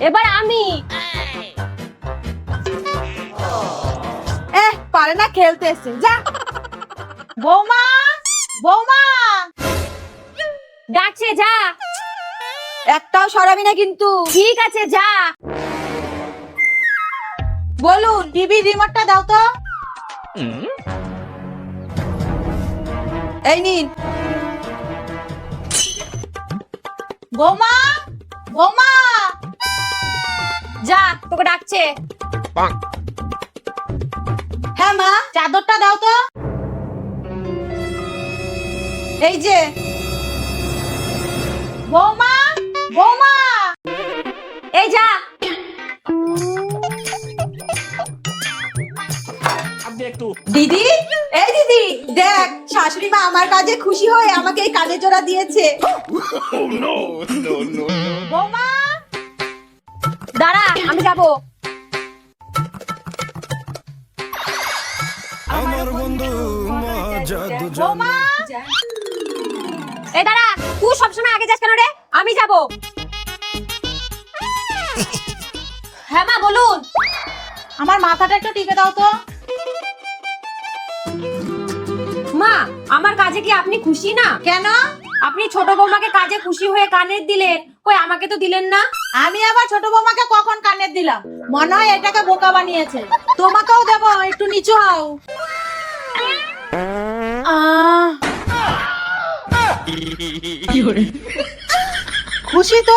এবার আমি। এহ পারে না খেলতে এসছে। যা। বৌমা বৌমা। ডাকছে যা। একটাও সরাবি না কিন্তু। ঠিক আছে যা। বলুন টিভি রিমোটটা দাও তো। এই নিন। বৌমা বৌমা! যা তোকে ডাকছে। হ্যাঁ মা চাদরটা দাও তো। এই যে। বৌমা বৌমা! এই যা। দিদি এই দিদি দেখ শাশুড়ি মা আমার কাজে খুশি হয়ে আমাকে এই কাজে জোড়া দিয়েছে। আমি যাব। আমার বন্ধু মজা বৌমা! এই দাঁড়া তুই সবসময় আগে যাস কেন রে? আমি যাব। হ্যাঁ মা বলুন। আমার মাথাটা একটু টিপে দাও তো। মা আমার কাজে কি আপনি খুশি না? কেন? আপনি ছোট বৌমাকে কাজে খুশি হয়ে কানের দিলেন? কই আমাকে তো দিলেন না? আমি আবার ছোট বৌমাকে কখন কানের দিলাম? মনে হয় এটাকে বোকা বানিয়েছে। তোমাকেও দেব একটু নিচু হও। খুশি তো?